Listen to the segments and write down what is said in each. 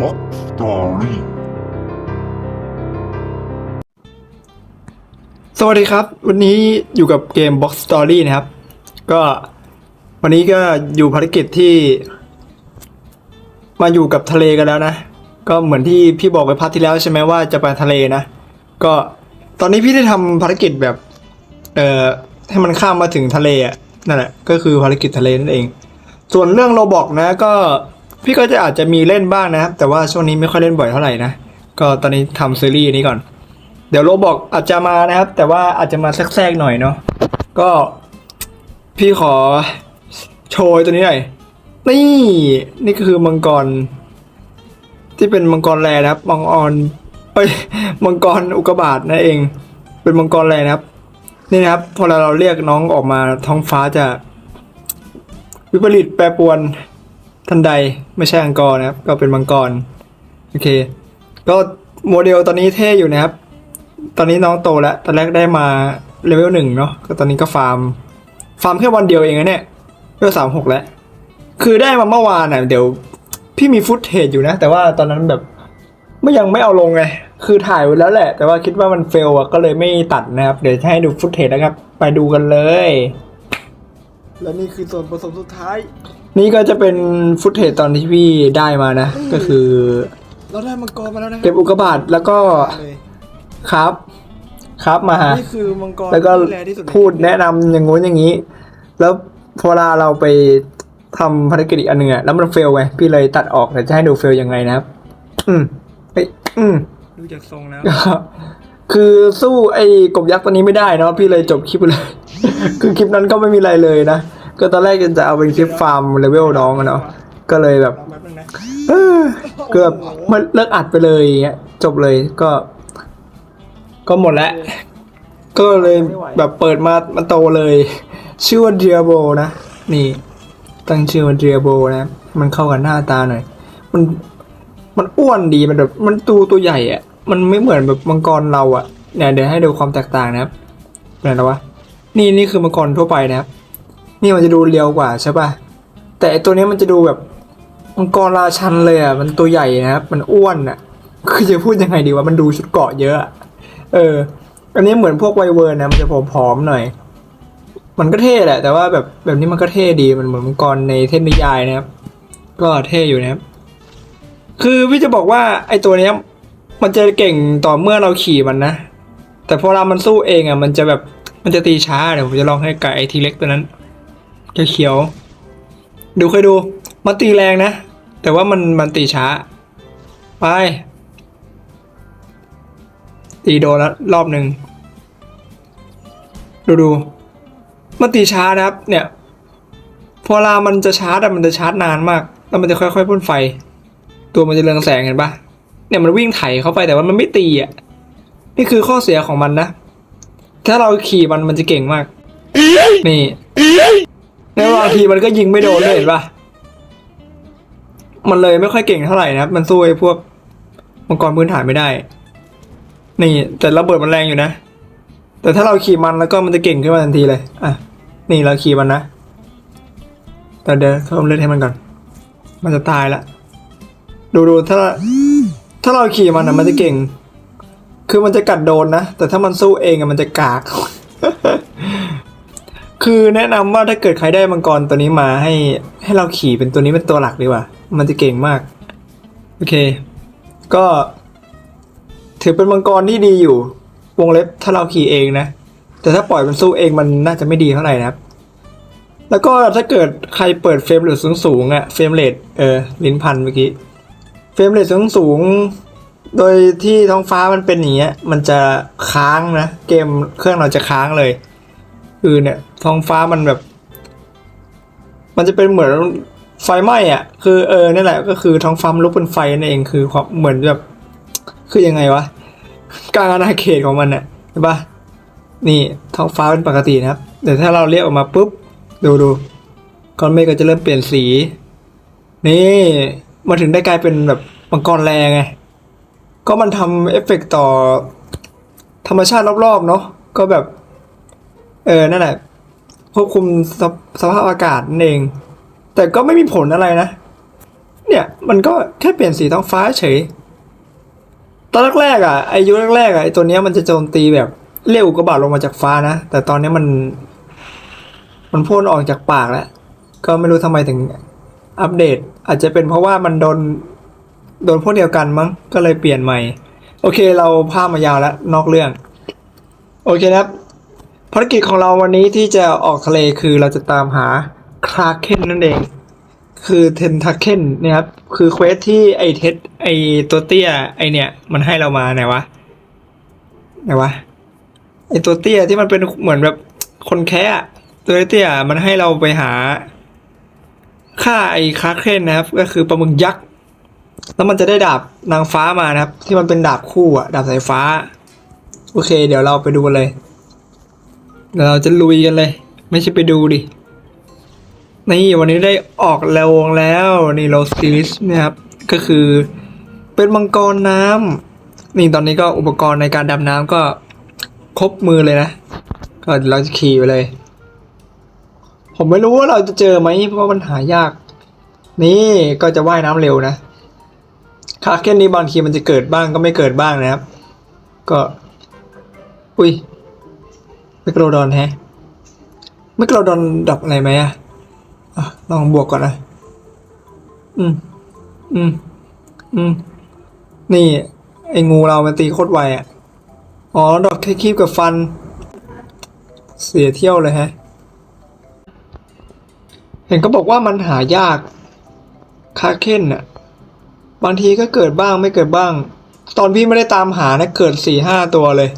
บ็อกสตอรี่สวัสดีครับ วันนี้อยู่กับเกม Box Story นะครับ ก็วันนี้ก็อยู่ภารกิจที่ มาอยู่กับทะเลกันแล้วนะ ก็เหมือนที่พี่บอกไปพัทที่แล้วใช่ไหมว่าจะไปทะเลนะ ก็ตอนนี้พี่ได้ทำภารกิจแบบ เอ่อให้มันข้ามมาถึงทะเลอะนั่นแหละก็คือภารกิจทะเลนั่นเอง ส่วนเรื่องโรบอกนะก็ พี่ก็จะอาจจะมีเล่นบ้างนะครับ แต่ว่าช่วงนี้ไม่ค่อยเล่นบ่อยเท่าไหร่นะ ก็ตอนนี้ทำซีรีส์นี้ก่อน เดี๋ยวโรบอกอาจจะมานะครับ แต่ว่าอาจจะมาแทรกๆหน่อยเนาะ ก็พี่ขอโชว์ตัวนี้หน่อย นี่ นี่ก็คือมังกร ที่เป็นมังกรแรนะครับ มังกรเอ้ยมังกรอุกบาตนั่นเอง เป็นมังกรแรนะครับ นี่นะครับ พอเราเรียกน้องออกมาท้องฟ้าจะ วิปริตแปรปรวน ทันใดไม่ใช่อังกอร์นะครับ ก็เป็นมังกร โอเค ก็โมเดลตอนนี้เท่อยู่นะครับ ตอนนี้น้องโตแล้ว ตอนแรกได้มาเลเวลหนึ่งเนาะก็ตอนนี้ก็ฟาร์ม ฟาร์มแค่วันเดียวเองนะเนี่ยเลเวลสามหกแล้ว คือได้มาเมื่อวานอะเดี๋ยว พี่มีฟุตเทจอยู่นะ แต่ว่าตอนนั้นแบบไม่ยังไม่เอาลงไง คือถ่ายไว้แล้วแหละ แต่ว่าคิดว่ามันเฟลอะก็เลยไม่ตัดนะครับ เดี๋ยวให้ดูฟุตเทจนะครับ ไปดูกันเลย และนี่คือส่วนผสมสุดท้าย นี่ก็จะเป็นฟุตเทจตอนที่พี่ได้มานะ ก็คือ เราได้มังกรมาแล้วนะครัเก็บอุกกาบาตแล้วก็เลยครับ ครับมานี่คือมังกรแล้วก็ที่แรที่สุดในพูดแนะนำอย่างงู้นอย่างนี้ แล้วพอเวลาเราไปทำภารกิจอีกอันหนึ่งอะแล้วมันเฟลไงพี่เลยตัดออกแต่จะให้ดูเฟลยังไงนะครับ อืมเอ้ยอืม ดูจากทรงแล้วคือสู้ไอ้กบยักษ์ตัวนี้ไม่ได้เนาะพี่เลยจบคลิปไปเลย คือคลิปนั้นก็ไม่มีอะไรเลยนะ ก็ตอนแรกจะเอาเป็นคลิปฟาร์มเลเวลน้องอะเนาะก็เลยแบบ แป๊บนึงนะ เออกือบมันเลิกอัดไปเลยอย่างเงี้ยจบเลยก็ ก็หมดแล้ว ก็เลยแบบเปิดมามันโตเลย ชื่อว่าเดียโบนะ นี่ ตั้งชื่อว่าเดียโบนะ มันเข้ากับหน้าตาหน่อย มันมันอ้วนดีมันแบบมันตูตัวใหญ่อะมันไม่เหมือนแบบมังกรเราอะเนี่ยเดี๋ยวให้ดูความแตกต่างนะครับเป็นไงวะนี่นี่คือมังกรทั่วไปนะครับ นี่มันจะดูเรียวกว่าใช่ป่ะ แต่ตัวนี้มันจะดูแบบมังกรราชันเลยอะ มันตัวใหญ่นะครับ มันอ้วนอะ คือจะพูดยังไงดีว่ามันดูชุดเกาะเยอะ เออ อันนี้เหมือนพวกไวเวิร์นนะ มันจะผอมๆหน่อย มันก็เท่แหละ แต่ว่าแบบแบบนี้มันก็เท่ดี มันเหมือนมังกรในเทพนิยายนะครับ ก็เท่อยู่นะครับ คือพี่จะบอกว่าไอ้ตัวเนี้ยมันจะเก่งต่อเมื่อเราขี่มันนะ แต่พอเรามันสู้เองอะ มันจะแบบ มันจะตีช้า เดี๋ยวผมจะลองให้กับไอทีเล็กตัวนั้น จะเขียว ดูเคยดู มันตีแรงนะ แต่ว่ามันมันตีช้า ไป ตีโดนแล้วรอบหนึ่ง ดูดู มันตีช้านะครับ เนี่ย พอเวลามันจะชาร์จอะมันจะชาร์จนานมาก แล้วมันจะค่อยๆพ่นไฟ ตัวมันจะเรืองแสงเห็นปะเนี่ยมันวิ่งไถเข้าไปแต่ว่ามันไม่ตีอะ นี่คือข้อเสียของมันนะ ถ้าเราขี่มันมันจะเก่งมาก นี่ แล้วบางทีมันก็ยิงไม่โดนเลยเห็นปะมันเลยไม่ค่อยเก่งเท่าไหร่นะครับ มันสู้ไอ้พวกมังกรพื้นฐานไม่ได้ นี่ แต่ระเบิดมันแรงอยู่นะ แต่ถ้าเราขี่มันแล้วก็มันจะเก่งขึ้นมาทันทีเลย อะ นี่เราขี่มันนะ แต่เดี๋ยวเพิ่มเลือดให้มันก่อน มันจะตายละ ดูดูถ้า ถ้าเราขี่มันนะมันจะเก่ง คือมันจะกัดโดนนะ แต่ถ้ามันสู้เองอะมันจะกาก คือแนะนำว่าถ้าเกิดใครได้มังกรตัวนี้มาให้ให้เราขี่เป็นตัวนี้เป็นตัวหลักดีกว่า มันจะเก่งมาก โอเค ก็ ถือเป็นมังกรที่ดีอยู่ วงเล็บถ้าเราขี่เองนะ แต่ถ้าปล่อยมันสู้เองมันน่าจะไม่ดีเท่าไหร่นะครับ แล้วก็ถ้าเกิดใครเปิดเฟรมเรทสูงๆอะเฟรมเรทเออลิ้นพันเมื่อกี้ เฟรมเรทสูงๆโดยที่ท้องฟ้ามันเป็นอย่างเงี้ย มันจะค้างนะ เกมเครื่องเราจะค้างเลย คือเนี่ย ท้องฟ้ามันแบบ มันจะเป็นเหมือนไฟไหม้อะ คือเออนี่นแหละ ก็คือท้องฟ้ามันลุกเป็นไฟนั่นเองคือความเหมือนแบบ คือยังไงวะกลางอาณาเขตของมันอะเห็นปะนี่ท้องฟ้าเป็นปกตินะครับแต่ถ้าเราเรียกออกมาปุ๊บดูดูก้อนเมฆก็จะเริ่มเปลี่ยนสี นี่มาถึงได้กลายเป็นแบบมังกรแรงไงก็มันทำเอฟเฟกต์ต่อ ธรรมชาติรอบๆเนาะก็แบบ เออ นั่นแหละ ควบคุมสภสภาพอากาศนั่นเอง แต่ก็ไม่มีผลอะไรนะ เนี่ย มันก็แค่เปลี่ยนสีท้องฟ้าเฉย ตอนแรกๆอะ ไอายุแรกๆอะไอตัวเนี้ยมันจะโจมตีแบบเรียกอุกกาบาตลงมาจากฟ้านะ แต่ตอนนี้มัน มันพ่นออกจากปากแล้ว ก็ไม่รู้ทำไมถึงอัปเดต อาจจะเป็นเพราะว่ามันโดน โดนพวกเดียวกันมั้ง ก็เลยเปลี่ยนใหม่ โอเค เราพาพมายาวแล้วนอกเรื่อง โอเคนะครับ ภารกิจของเราวันนี้ที่จะออกทะเลคือเราจะตามหาคราเคนนั่นเอง คือเทนทาเคนนี่ยครับ คือเควสที่ไอเทสไอตัวเตี้ยไอเนี่ย มันให้เรามาไหนวะไหนวะไอตัวเตี้ยที่มันเป็นเหมือนแบบคนแคะอะตัวเตี้ยมันให้เราไปหาฆ่าไอคราเคนนะครับ ก็คือปลาหมึกยักษ์แล้วมันจะได้ดาบนางฟ้ามานะครับ ที่มันเป็นดาบคู่อะดาบสายฟ้า โอเค เดี๋ยวเราไปดูกันเลย เราจะลุยกันเลย ไม่ใช่ไปดูดิ นี่วันนี้ได้ออกแล้วแล้วนี่โรสติลิสนะครับ ก็คือเป็นมังกรน้ำนี่ตอนนี้ก็อุปกรณ์ในการดำน้ำก็ครบมือเลยนะ ก็เราจะขี่ไปเลย ผมไม่รู้ว่าเราจะเจอไหมเพราะว่ามันหายาก นี่ก็จะว่ายน้ำเร็วนะคาเคนนี้บางทีมันจะเกิดบ้างก็ไม่เกิดบ้างนะครับ ก็ อุ้ย ไมโครดอนแฮะไมโครดอนดับอะไรไหมอะอะลองบวกก่อนนะอืม อืม อืม นี่ ไอ้งูเรามันตีโคตรไวอะอ๋อ ดอกแค่คีบกับฟัน เสียเที่ยวเลยฮะ เห็นก็บอกว่ามันหายาก คาเคนน่ะบางทีก็เกิดบ้างไม่เกิดบ้าง ตอนพี่ไม่ได้ตามหานะ เกิดสี่ห้าตัวเลย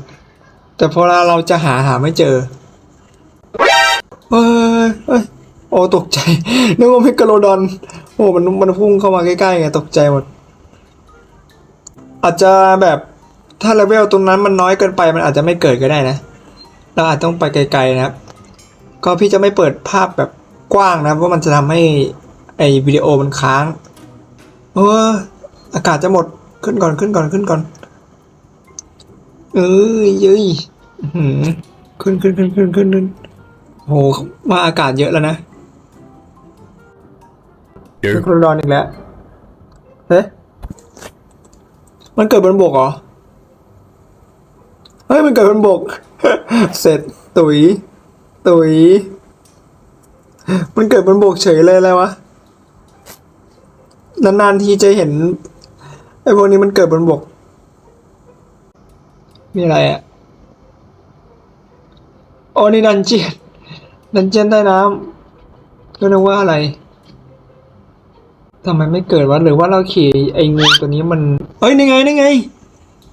แต่พอเราจะหาหาไม่เจอเอ้ยเอ้ยโอ้ตกใจนึกว่าพิกาโลดอน โอ้มันมันพุ่งเข้ามาใกล้ๆไงตกใจหมด อาจจะแบบถ้าเลเวลตรงนั้นมันน้อยเกินไปมันอาจจะไม่เกิดก็ได้นะ เราอาจต้องไปไกลๆนะครับ ก็พี่จะไม่เปิดภาพแบบกว้างนะเพราะมันจะทำให้ไอวิดีโอมันค้าง เอออากาศจะหมดขึ้นก่อนขึ้นก่อนขึ้นก่อน เอ้ยเย้ยอื้อหือขึ้นขึ้นขึ้นขึ้นขึ้นขึ้นโหมาอากาศเยอะแล้วนะเดี๋ยวเป็นโครดอนอีกแล้วเฮ้ยมันเกิดบนบกเหรอ เฮ้ย มันเกิดบนบก เสร็จตุ๋ยตุ๋ยมันเกิดบนบกเฉยเลยอะไรวะ นานๆทีจะเห็นไอ้พวกนี้มันเกิดบนบก มีอะไรอะโอ้นี่ดันเจียนดันเจียนใต้น้ำก็นึกว่าอะไรทำไมไม่เกิดวะหรือว่าเราขี่ไอ้งูตัวนี้มันเอ้ยนี่ไงนี่ไง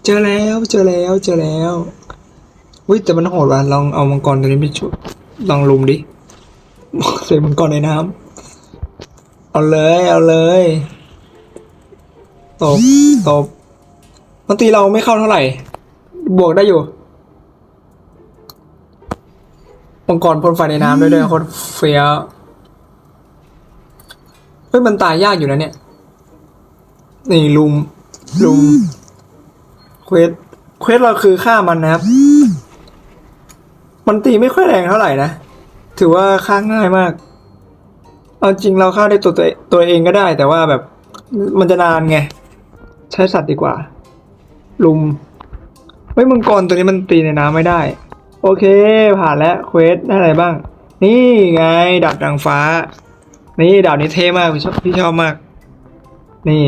เจอแล้วเจอแล้วเจอแล้วอุ้ยแต่มันโหดว่ะลองเอามังกรตัวนี้ไปช่วยลองลุมดิเสกมังกรในน้ำเอาเลยเอาเลยตบตบมันตีเราไม่เข้าเท่าไหร่ บวกได้อยู่มังกรพ่นไฟในน้ำด้วยด้วยโคตรเฟี้ยวเฮ้ยมันตายยากอยู่นะเนี่ย นี่ลุมลุมเควสเควสเราคือฆ่ามันนะครับ มันตีไม่ค่อยแรงเท่าไหร่นะ ถือว่าฆ่าง่ายมาก เอาจริงเราฆ่าได้ตัวตัวตัวเองก็ได้ แต่ว่าแบบ มันจะนานไง ใช้สัตว์ดีกว่า ลุม เฮ้ยมังกรตัวนี้มันตีในน้ำไม่ได้ โอเค ผ่านแล้วเควสได้อะไรบ้าง นี่ไงดาบนางฟ้า นี่ดาบนี้เท่มากพี่ชอบพี่ชอบมาก นี่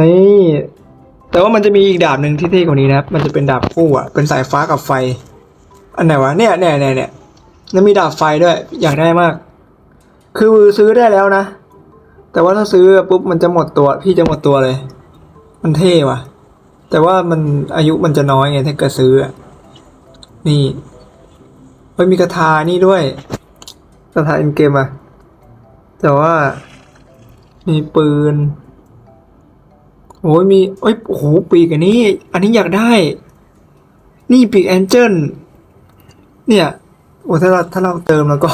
นี่ แต่ว่ามันจะมีอีกดาบหนึ่งที่เท่กว่านี้นะมันจะเป็นดาบคู่อะเป็นสายฟ้ากับไฟ อันไหนวะเนี่ยเนี่ยเนี่ยเนี่ยแล้วมีดาบไฟด้วย อยากได้มาก คือซื้อได้แล้วนะแต่ว่าถ้าซื้อปุ๊บมันจะหมดตัว พี่จะหมดตัวเลย มันเท่ว่ะ แต่ว่ามันอายุมันจะน้อยไงถ้าเกิดซื้อ นี่เฮ้ยมีกระทานี่ด้วยกระทาเอ็นเกมอะแต่ว่า มีปืนโอ้ยมีเอ้ยโอ้โหปีกอันนี้ อันนี้อยากได้ นี่ปีกแองเจิลเนี่ยโอ้ถ้าเราถ้าเราเติมแล้วก็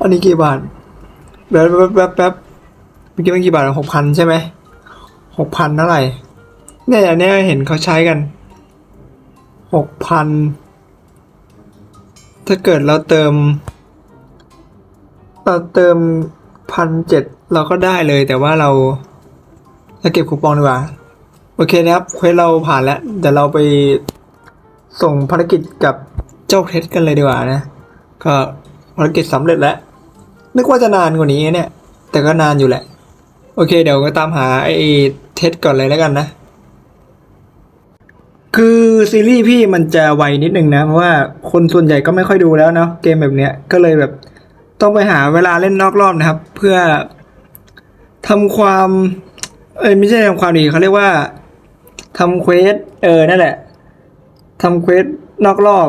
อันนี้กี่บาทแป๊บแป๊บแป๊บแป๊บเมื่อกี้มันกี่บาทหกพันใช่ไหมหกพันเท่าไหร่ เนี่ยอันเนี้ยเห็นเขาใช้กันหกพันถ้าเกิดเราเติมเราเติมพันเจ็ดเราก็ได้เลยแต่ว่าเราเราเก็บคูปองดีกว่า โอเคนะครับเควสเราผ่านแล้วเดี๋ยวเราไปส่งภารกิจกับเจ้าเท็ดกันเลยดีกว่านะ ก็ภารกิจสำเร็จแล้ว นึกว่าจะนานกว่านี้เนี่ย แต่ก็นานอยู่แหละ โอเค เดี๋ยวก็ตามหาไอ้เท็ดก่อนเลยแล้วกันนะ คือซีรีส์พี่มันจะไวนิดนึงนะ เพราะว่าคนส่วนใหญ่ก็ไม่ค่อยดูแล้วเนาะเกมแบบเนี้ยก็เลยแบบต้องไปหาเวลาเล่นนอกรอบนะครับ เพื่อทำความเอ้ยไม่ใช่ทำความดีเขาเรียกว่าทำเควสเออนั่นแหละทำเควสนอกรอบ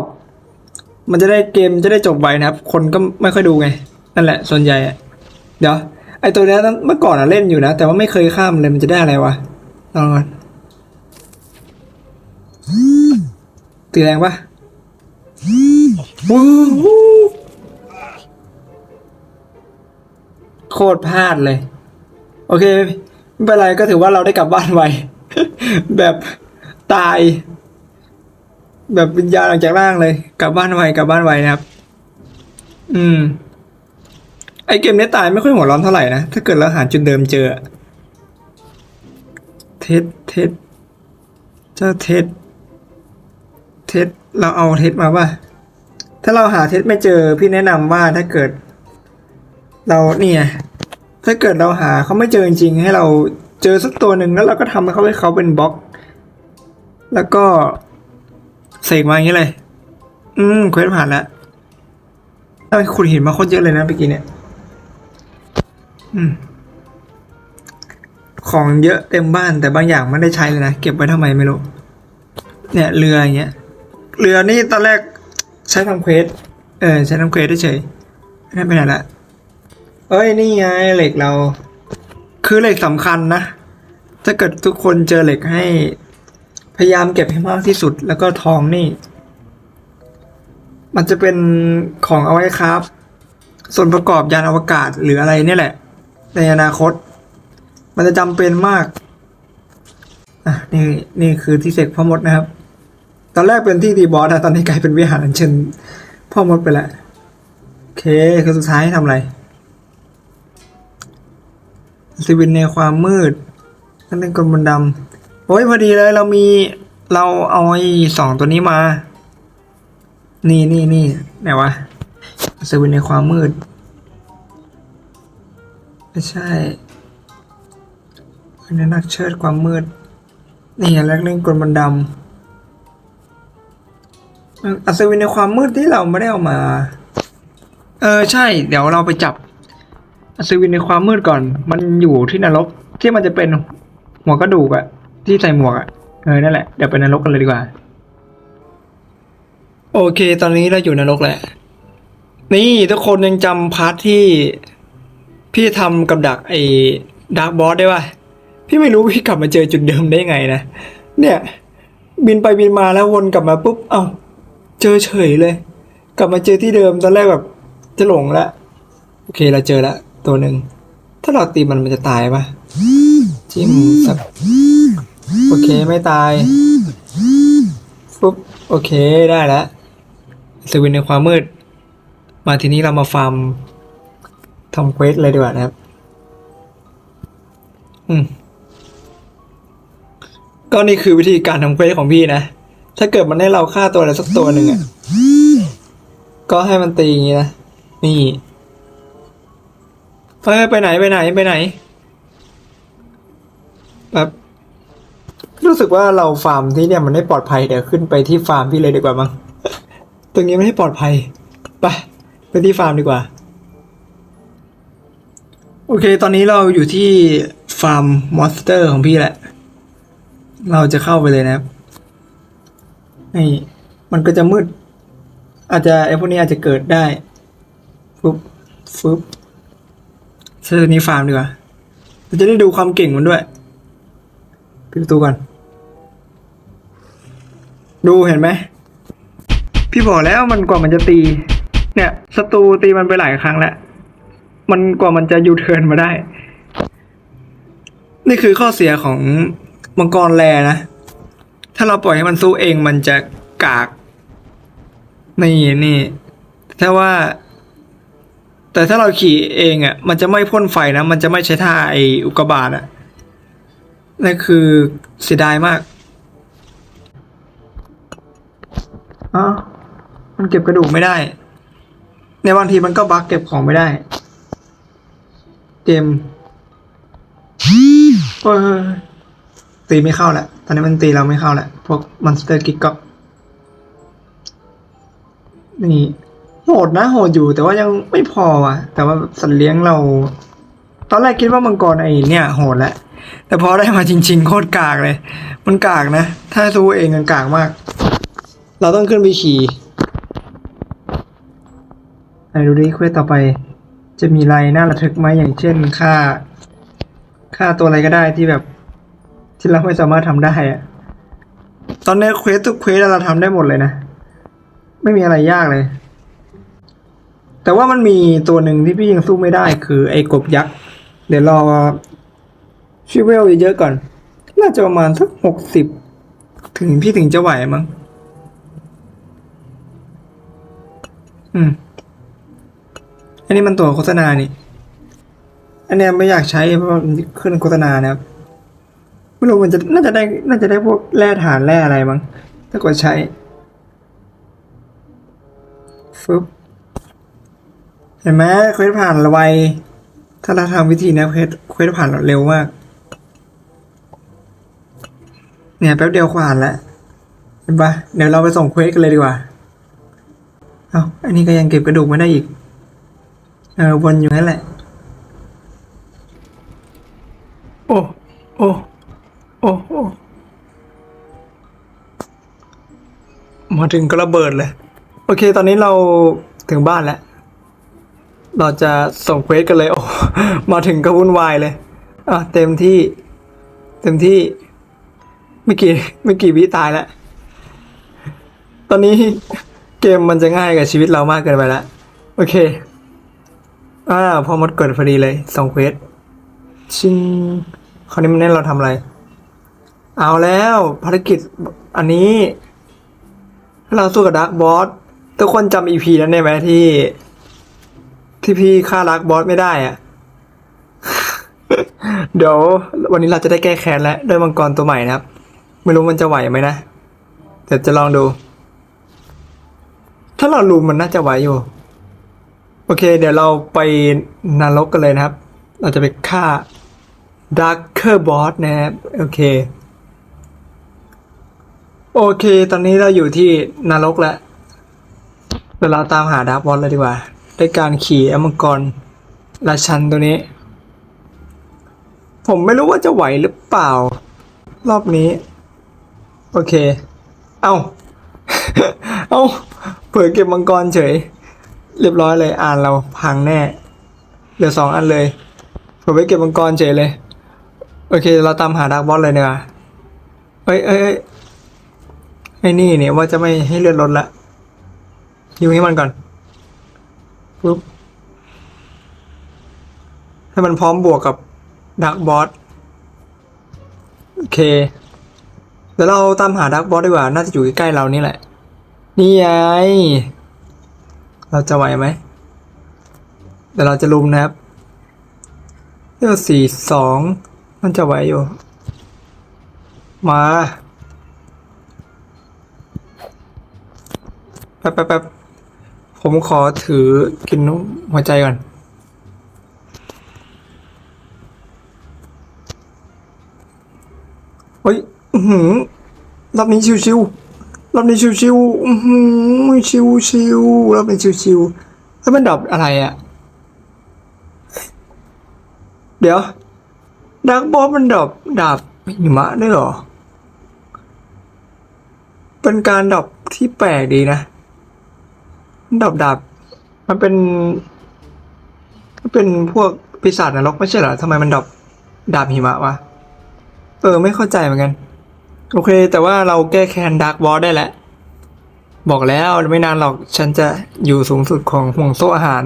มันจะได้เกมจะได้จบไวนะครับ คนก็ไม่ค่อยดูไง นั่นแหละ ส่วนใหญ่เดี๋ยวไอตัวเนี้ยเมื่อก่อนอะเล่นอยู่นะ แต่ว่าไม่เคยข้ามเลยมันจะได้อะไรวะลองก่อน ตีแรงปะโคตรพลาดเลย โอเค ไม่เป็นไรก็ถือว่าเราได้กลับบ้านไว แบบตาย แบบวิญญาณออกจากร่างเลย กลับบ้านไวกลับบ้านไวนะครับ อืม ไอเกมเนี้ยตายไม่ค่อยหัวร้อนเท่าไหร่นะ ถ้าเกิดเราหาจุดเดิมเจอ เท็ดเท็ดเจ้าเท็ด เท็ดเราเอาเท็ดมาป่ะถ้าเราหาเท็ดไม่เจอพี่แนะนำว่าถ้าเกิด เราเนี่ยถ้าเกิดเราหาเขาไม่เจอจริงๆให้เราเจอสักตัวหนึ่งแล้วเราก็ทำให้เขาให้เขาเป็นบล็อก แล้วก็เสกมาอย่างนี้เลย อืมเควสผ่านแล้วเราขุดหินมาโคตรเยอะเลยนะเมื่อกี้เนี่ย อืม ของเยอะเต็มบ้านแต่บางอย่างไม่ได้ใช้เลยนะ เก็บไว้ทำไมไม่รู้ เนี่ยเรืออย่างเงี้ย เรือนี่ตอนแรกใช้ทำเควส เออ ใช้ทำเควสเฉยๆไม่ได้ไปไหนละเอ้ย นี่ไงเหล็กเรา คือเหล็กสำคัญนะ ถ้าเกิดทุกคนเจอเหล็กให้ พยายามเก็บให้มากที่สุด แล้วก็ทองนี่ มันจะเป็นของเอาไว้ครับ ส่วนประกอบยานอวกาศหรืออะไรนี่แหละ ในอนาคต มันจะจำเป็นมาก อะ นี่ นี่คือที่เสกพ่อมดนะครับ ตอนแรกเป็นที่ตีบอสนะตอนนี้กลายเป็นวิหารอัญเชิญพ่อมดไปแล้วโอเคคือสุดท้ายทำอะไรสวินในความมืดนั่นเป็นกลมนดำโอ้ยพอดีเลยเรามีเราเอาไอ้สองตัวนี้มา นี่นี่นี่ไหนวะสวินในความมืด ไม่ใช่เป็นนักเชิดความมืด นี่แรกเล่นกลมนดำ อัศวินในความมืดที่เราไม่ได้เอามา เออใช่ เดี๋ยวเราไปจับ อัศวินในความมืดก่อน มันอยู่ที่นรกที่มันจะเป็นหัวกระดูกอะที่ใส่หมวกอะเออนั่นแหละเดี๋ยวไปนรกกันเลยดีกว่า โอเค ตอนนี้เราอยู่นรกแหละ นี่ทุกคนยังจำพาร์ทที่พี่ทำกับดักไอ้ดาร์กบอสได้ป่ะพี่ไม่รู้พี่กลับมาเจอจุดเดิมได้ไงนะเนี่ย บินไปบินมาแล้ววนกลับมาปุ๊บ เอ้า เจอเฉยเลย กลับมาเจอที่เดิมตอนแรกแบบจะหลงละโอเคเราเจอละตัวหนึ่งถ้าเราตีมันมันจะตายปะจิ้มสักโอเคไม่ตายปุ๊บโอเคได้แล้วสวินในความมืด มาทีนี้เรามาฟาร์มทำเควสเลยดีกว่านะครับ อืมก็นี่คือวิธีการทำเควสของพี่นะ ถ้าเกิดมันให้เราฆ่าตัวอะไรสักตัวหนึ่งอะ ก็ให้มันตีอย่างนี้นะ นี่เฮ้ยไปไหนไปไหนไปไหน แบบรู้สึกว่าเราฟาร์มที่เนี่ยมันไม่ปลอดภัยเดี๋ยวขึ้นไปที่ฟาร์มพี่เลยดีกว่ามั้ง ตรงนี้ไม่ได้ปลอดภัย ไปไปที่ฟาร์มดีกว่า โอเค ตอนนี้เราอยู่ที่ฟาร์มมอนสเตอร์ของพี่แหละ เราจะเข้าไปเลยนะครับ นี่มันก็จะมืด อาจจะไอ้พวกนี้อาจจะเกิดได้ฟึบฟึบเสื้อนี้ฟาร์มดีกว่าเราจะได้ดูความเก่งมันด้วยปิดประตูก่อน ดูเห็นไหม พี่บอกแล้วมันกว่ามันจะตี เนี่ยศัตรูตีมันไปหลายครั้งแล้ว มันกว่ามันจะยูเทิร์นมาได้ นี่คือข้อเสียของมังกรแลนะ ถ้าเราปล่อยให้มันสู้เองมันจะกาก นี่นี่ ถ้าว่า แต่ถ้าเราขี่เองอะ มันจะไม่พ่นไฟนะ มันจะไม่ใช้ท่าไออุกกาบาตอะ นั่นคือเสียดายมากอ๋อมันเก็บกระดูกไม่ได้ ในบางทีมันก็บักเก็บของไม่ได้ เกมโอ้ยตีไม่เข้าแหละ ตอนนี้มันตีเราไม่เข้าแหละ พวกมอนสเตอร์กิกก็นี่โหดนะโหดอยู่แต่ว่ายังไม่พอว่ะ แต่ว่าสัตว์เลี้ยงเรา ตอนแรกคิดว่ามังกรไอ้เนี่ย โหดแหละแต่พอได้มาจริง ๆ โคตรกากเลย มันกากนะ ถ้าสู้เองมันกากมาก เราต้องขึ้นไปขี่ไหนดูดิเควสต่อไป จะมีอะไรน่าระทึกไหมอย่างเช่นค่า ค่าตัวอะไรก็ได้ที่แบบ ที่เราไม่สามารถทำได้อะตอนนี้เควสทุกเควสเราทำได้หมดเลยนะ ไม่มีอะไรยากเลย แต่ว่ามันมีตัวหนึ่งที่พี่ยังสู้ไม่ได้ คือไอ้กบยักษ์ เดี๋ยวรอชิเวลเยอะๆก่อน น่าจะประมาณสักหกสิบถึงพี่ถึงจะไหวมั้ง อืม อันนี้มันตัวโฆษณานี่ อันนี้ไม่อยากใช้เพราะขึ้นโฆษณานะครับ ไม่รู้มันจะน่าจะได้น่าจะได้พวกแร่ฐานแร่อะไรมั้งถ้ากดใช้ฟึบเห็นไหมเควสผ่านไวถ้าเราทำวิธีนี้เควสเควสผ่านเร็วมาก เนี่ยแป๊บเดียวผ่านแล้วเห็นปะเดี๋ยวเราไปส่งเควสกันเลยดีกว่าเอาอันนี้ก็ยังเก็บกระดูกไม่ได้อีก เออวนอยู่นั่นแหละ โอ้ โอ้ อ้โอ้มาถึงก็ระเบิดเลย โอเค ตอนนี้เราถึงบ้านแล้ว เราจะส่งเควสกันเลยโอ้มาถึงก็วุ่นวายเลย อะเต็มที่ เต็มที่ ไม่กี่ไม่กี่วิตายแล้ว ตอนนี้เกมมันจะง่ายกับชีวิตเรามากเกินไปแล้ว โอเค อ่า พอมดเกิดพอดีเลยส่งเควสชิงคราวนี้มันเน้นเราทำอะไร เอาแล้วภารกิจอันนี้ เราสู้กับดักบอสทุกคนจำอีพีนั้นได้ไหมที่ ที่พี่ฆ่าดักบอสไม่ได้อะเดี๋ยววันนี้เราจะได้แก้แค้นแล้วด้วยมังกรตัวใหม่นะครับ ไม่รู้มันจะไหวไหมนะเดี๋ยวจะลองดู ถ้าเราลุมมันน่าจะไหวอยู่ โอเค เดี๋ยวเราไปนรกกันเลยนะครับ เราจะไปฆ่า Darker Boss นะครับ โอเค โอเค ตอนนี้เราอยู่ที่นรกแล้วเดี๋ยวเราตามหาดาร์กบอสเลยดีกว่า ด้วยการขี่อมังกรราชันตัวนี้ ผมไม่รู้ว่าจะไหวหรือเปล่า รอบนี้ โอเค เอาเอาเผื่อเก็บมังกรเฉย เรียบร้อยเลย อ่านเราพังแน่ เหลือสองอันเลยเผื่อไปเก็บมังกรเฉยเลย โอเค เราตามหาดาร์กบอสเลยเนีกว่ยเอ้ยเอ้ยเอ้ย ไอ้นี่เนี่ยว่าจะไม่ให้เลือดลดละยิงให้มันก่อนปุ๊บให้มันพร้อมบวกกับดาร์กบอสโอเคเดี๋ยวเราตามหาดาร์กบอสดีกว่า น่าจะอยู่ใกล้ๆเรานี่แหละ นี่ไง เราจะไหวไหมเดี๋ยวเราจะลุมนะครับเลือดสี่สองมันจะไหวอยู่ มา ป๊บแป๊บแป๊บผมขอถือกินหัวใจก่อน เฮ้ยหือรอบนี้ชิวๆรอบนี้ชิวๆหือชิวๆรอบนี้ชิวๆแล้วมันดรอปอะไรอะ่ะเดี๋ยวดักบอสมันดรอปดาบหิมะได้หรอ เป็นการดรอปที่แปลกดีนะ ดรอปดาบมันเป็นมันเป็นพวกปีศาจนรกไม่ใช่เหรอทำไมมันดรอปดาบหิมะวะเออ ไม่เข้าใจเหมือนกัน โอเค แต่ว่าเราแก้แค้นดาร์กบอสได้แล้วบอกแล้วไม่นานหรอกฉันจะอยู่สูงสุดของห่วงโซ่อาหาร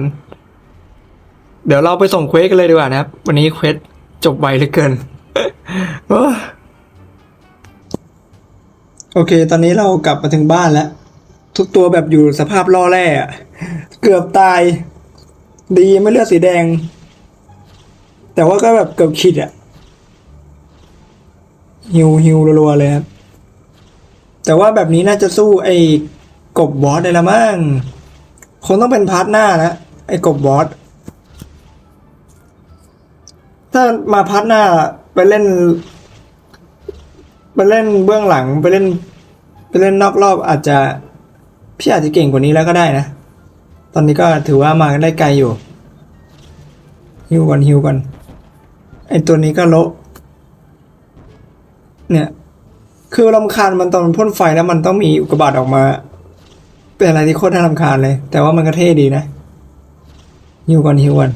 เดี๋ยวเราไปส่งเควสกันเลยดีกว่านะครับ วันนี้เควสจบไวเหลือเกินโอเค ตอนนี้เรากลับมาถึงบ้านแล้ว ทุกตัวแบบอยู่สภาพล่อแร่อะเกือบตาย ดีไม่เลือดสีแดง แต่ว่าก็แบบเกือบขีดอะฮิวฮิวรัวๆเลยครับ แต่ว่าแบบนี้น่าจะสู้ไอ้กบบอสได้ละมั้งคงต้องเป็นพาร์ทหน้านะไอ้กบบอสถ้ามาพาร์ทหน้าไปเล่น ไปเล่นเบื้องหลังไปเล่น ไปเล่นนอกรอบอาจจะ พี่อาจจะเก่งกว่านี้แล้วก็ได้นะ ตอนนี้ก็ถือว่ามาได้ไกลอยู่ฮิวก่อนฮิวก่อนไอตัวนี้ก็โละเนี่ย คือลำคาญมันตอนมันพ่นไฟแล้วมันต้องมีอุกบาตออกมา เป็นอะไรที่โคตรน่ารำคาญเลย แต่ว่ามันก็เท่ดีนะฮิวก่อนฮิวก่อน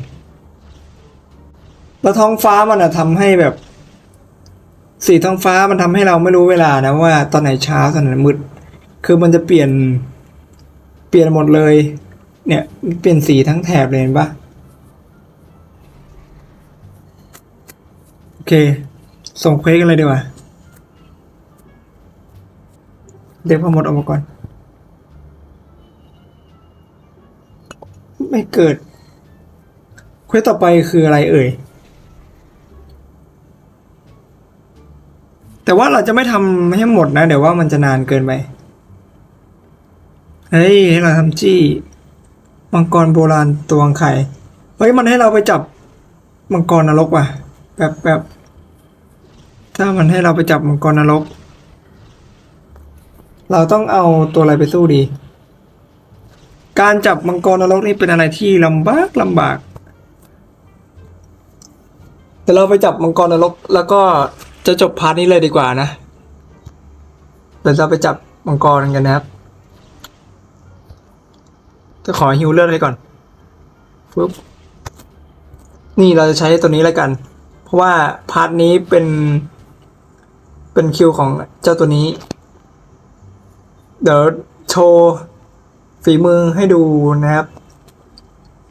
แล้วท้องฟ้ามันอะทำให้แบบ สีท้องฟ้ามันทำให้เราไม่รู้เวลานะว่า ตอนไหนเช้าตอนไหนมืด คือมันจะเปลี่ยน ปลี่ยนหมดเลย เนี่ยเปลี่ยนสีทั้งแถบเลยเห็นปะโอเค ส่งเควสกันเลยดีกว่า เดี๋ยวพอหมดออกมาก่อน ไม่เกิด เควสต่อไปคืออะไรเอ่ย แต่ว่าเราจะไม่ทำให้หมดนะ เดี๋ยวว่ามันจะนานเกินไป เฮ้ยให้เราทำจี้ มังกรโบราณตัวงไข่ เฮ้ยมันให้เราไปจับมังกรนรกว่ะแบบแบบถ้ามันให้เราไปจับมังกรนรก เราต้องเอาตัวอะไรไปสู้ดี การจับมังกรนรกนี่เป็นอะไรที่ลำบากลำบาก แต่เราไปจับมังกรนรก แล้วก็จะจบพาร์ทนี้เลยดีกว่านะเดี๋ยวเราไปจับมังกรกันนะครับ จะขอฮิวเลือดให้ก่อนปึ๊บนี่เราจะใช้ตัวนี้แล้วกัน เพราะว่าพาร์ทนี้เป็น เป็นคิวของเจ้าตัวนี้ เดี๋ยวโชว์ฝีมือให้ดูนะครับ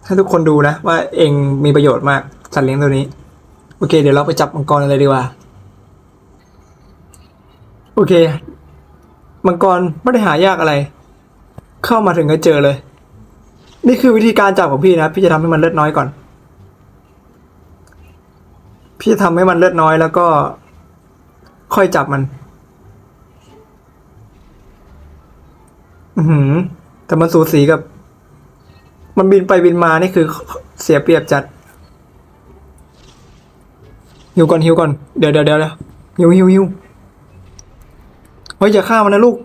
ให้ทุกคนดูนะ ว่าเองมีประโยชน์มากสัตว์เลี้ยงตัวนี้ โอเค เดี๋ยวเราไปจับมังกรกันเลยดีกว่า โอเค มังกรไม่ได้หายากอะไร เข้ามาถึงก็เจอเลย นี่คือวิธีการจับของพี่นะ พี่จะทำให้มันเลือดน้อยก่อน พี่จะทำให้มันเลือดน้อยแล้วก็ ค่อยจับมัน อือหือ แต่มันสูสีกับ มันบินไปบินมานี่คือเสียเปรียบจัดหิวก่อนหิวก่อน เดี๋ยวเดี๋ยวเดี๋ยวเดี๋ยวหิวหิวหิวเฮ้ยอย่าฆ่ามันนะลูก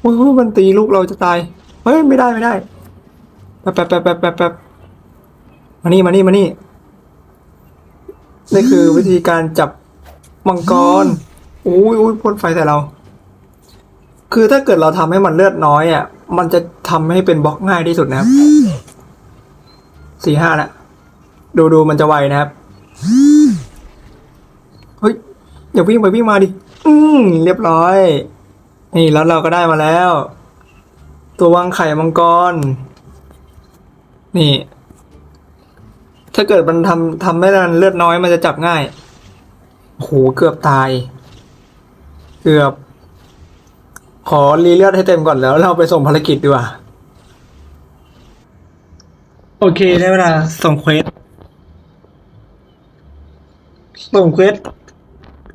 โอ้ยมันตีลูกเราจะตาย เฮ้ยไม่ได้ไม่ได้แป๊บแป๊บแป๊บแป๊บแป๊บแป๊บมานี่มานี่มานี่นี่คือวิธีการจับมังกรอุ้ยอุ้ยพ่นไฟใส่เรา คือถ้าเกิดเราทำให้มันเลือดน้อยอะ มันจะทำให้เป็นบล็อกง่ายที่สุดนะครับสี่ห้าละดูดูมันจะไวนะครับเฮ้ยอย่าวิ่งไปวิ่งมาดิ อืมเรียบร้อย นี่แล้วเราก็ได้มาแล้ว ตัววางไข่มังกร นี่ ถ้าเกิดมันทำทำให้มันเลือดน้อยมันจะจับง่ายโอ้โหเกือบตาย เกือบ ขอรีเลือดให้เต็มก่อนแล้ว เราไปส่งภารกิจดีกว่า โอเคได้เวลาส่งเควสส่งเควส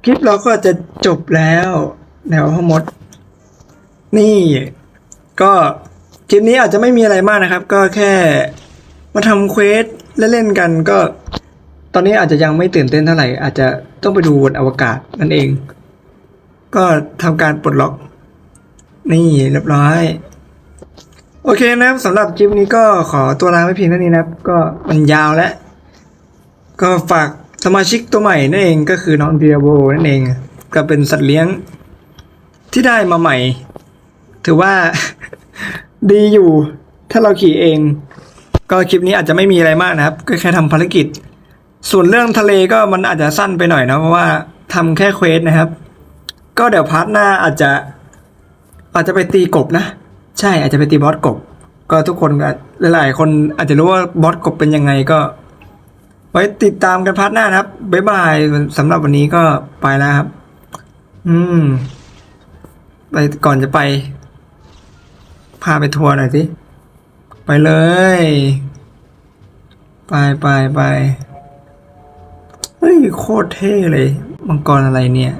คลิปเราก็จะจบแล้วแนวทั้งหมด นี่ก็คลิปนี้อาจจะไม่มีอะไรมากนะครับ ก็แค่มาทำเควสเล่นๆกันก็ ตอนนี้อาจจะยังไม่ตื่นเต้นเท่าไหร่ อาจจะต้องไปดูบนอวกาศนั่นเอง ก็ทำการปลดล็อก นี่เรียบร้อย โอเคนะครับสำหรับคลิปนี้ก็ขอตัวลาไปเพียงเท่านี้นะครับ ก็มันยาวแล้ว ก็ฝากสมาชิกตัวใหม่นั่นเองก็คือน้องเดียโบนั่นเอง ก็เป็นสัตว์เลี้ยงที่ได้มาใหม่ ถือว่า ดีอยู่ ถ้าเราขี่เอง ก็คลิปนี้อาจจะไม่มีอะไรมากนะครับ ก็แค่ทำภารกิจ ส่วนเรื่องทะเลก็มันอาจจะสั้นไปหน่อยนะเพราะว่าทำแค่เควสนะครับ ก็เดี๋ยวพาร์ทหน้าอาจจะ อาจจะไปตีกบนะ ใช่อาจจะไปตีบอสกบ ก็ทุกคนหลายๆ คนอาจจะรู้ว่าบอสกบเป็นยังไงก็ ไว้ติดตามกันพาร์ทหน้านะครับบ๊ายบายสำหรับวันนี้ก็ไปแล้วครับ อืม ไปก่อนจะไป พาไปทัวร์หน่อยสิ ไปเลย ไปไปไปเฮ้ย โคตรเท่เลย มังกรอะไรเนี่ย